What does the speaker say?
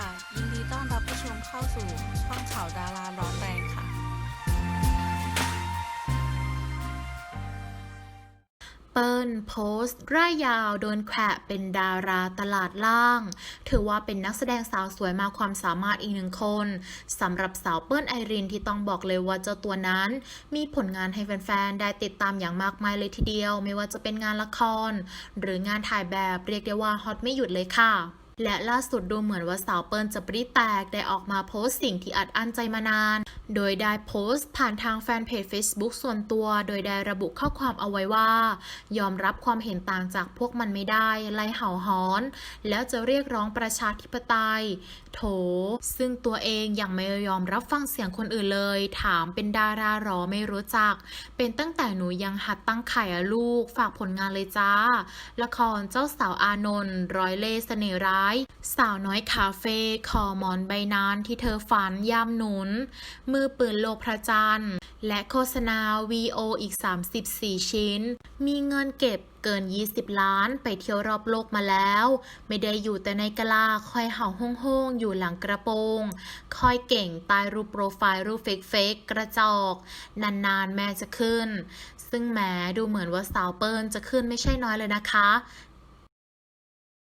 ค่ะ ยินดีต้อนรับผู้ชมเข้าสู่ช่องข่าวดาราร้อนแรงค่ะ เปิลโพสต์ร่ายยาวโดนแขวะเป็นดาราตลาดล่าง ถือว่าเป็นนักแสดงสาวสวยมาความสามารถอีกหนึ่งคนสำหรับสาวเปิ้ลไอรินที่ต้องบอกเลยว่าเจ้าตัวนั้น มีผลงานให้แฟนๆ ได้ติดตามอย่างมากมายเลยทีเดียว ไม่ว่าจะเป็นงานละคร หรืองานถ่ายแบบเรียกได้ว่าฮอตไม่หยุดเลยค่ะ และล่าสุดดูเหมือนว่าสาวเปิลจะปริแตกได้ออกมาโพสต์สิ่งที่อัดอั้นใจมานาน โดยได้โพสต์ผ่านทางแฟนเพจ Facebook ส่วนตัว โดยได้ระบุข้อความเอาไว้ว่า ยอมรับความเห็นต่างจากพวกมันไม่ได้ ไล่เห่าหอน แล้วจะเรียกร้องประชาธิปไตย โถ ซึ่งตัวเองยังไม่ยอมรับฟังเสียงคนอื่นเลย ถามเป็นดาราหรอไม่รู้จัก เป็นตั้งแต่หนูยังหัดตั้งไข่อะลูก ฝากผลงานเลยจ้า ละครเจ้าสาวอานนท์ร้อยเล่เสน่ห์ร้ายสาวน้อยคาเฟ่คอหมอนใบนานที่เธอฝันยามหนุน มือปืนโลกพระจันทร์และโฆษณา VO อีก 34 ชิ้น มีเงินเก็บเกิน 20 ล้านไปเที่ยวรอบโลกมาแล้ว ไม่ได้อยู่แต่ในกะลาคอยเห่าห้องห้องๆอยู่หลังกระโปรงคอยเก่งตายรูปโปรไฟล์รูปเฟกเฟกกระจอก นาน ๆ แม่จะขึ้น ซึ่งแหมดูเหมือนว่าสาวเปิ้ลจะขึ้นไม่ใช่น้อยเลยนะคะ